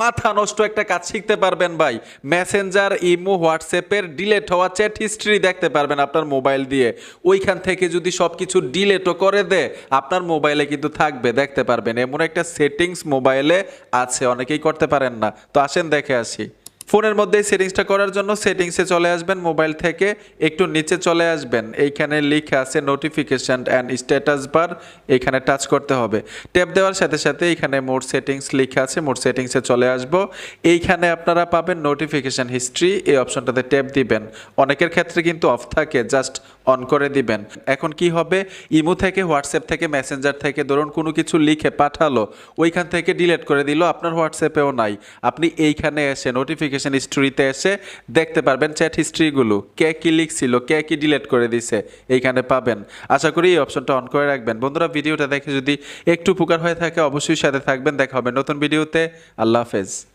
মাথা নষ্ট একটা কাজ শিখতে পারবেন ভাই। মেসেঞ্জার ইমো হোয়াটসঅ্যাপের ডিলেট হওয়া চ্যাট হিস্ট্রি দেখতে পারবেন আপনার মোবাইল দিয়ে। ওইখান থেকে যদি সব কিছু ডিলেটও করে দেয়, আপনার মোবাইলে কিন্তু থাকবে, দেখতে পারবেন। এমন একটা সেটিংস মোবাইলে আছে, অনেকেই করতে পারেন না। তো আসেন দেখে আসি। ফোনের মধ্যে সেটিংসটা করার জন্য সেটিংসে চলে আসবেন, মোবাইল থেকে একটু নিচে চলে আসবেন। এইখানে লিখে আছে নোটিফিকেশন অ্যান্ড স্ট্যাটাস বার এখানে টাচ করতে হবে। ট্যাপ দেওয়ার সাথে সাথে এখানে মোট সেটিংস লিখে আছে মোট সেটিংসে চলে আসব। এইখানে আপনারা পাবেন নোটিফিকেশন হিস্ট্রি এই অপশনটাতে ট্যাপ দিবেন। অনেকের ক্ষেত্রে কিন্তু অফ থাকে জাস্ট অন করে দিবেন। এখন কি হবে? ইমো থেকে, হোয়াটসঅ্যাপ থেকে মেসেঞ্জার থেকে, ধরুন কোনো কিছু লিখে পাঠালো, ওইখান থেকে ডিলিট করে দিল, আপনার হোয়াটসঅ্যাপেও নাই। আপনি এইখানে এসে নোটিফিকেশন হিস্ট্রিতে এসে দেখতে পারবেন চ্যাট হিস্ট্রিগুলো কে কি লিখছিল, কে কি ডিলেট করে দিছে, এইখানে পাবেন। আশা করি এই অপশনটা অন করে রাখবেন। বন্ধুরা, ভিডিওটা দেখে যদি একটু উপকার হয়ে থাকে, অবশ্যই সাথে থাকবেন। দেখা হবে নতুন ভিডিওতে। আল্লাহ হাফেজ।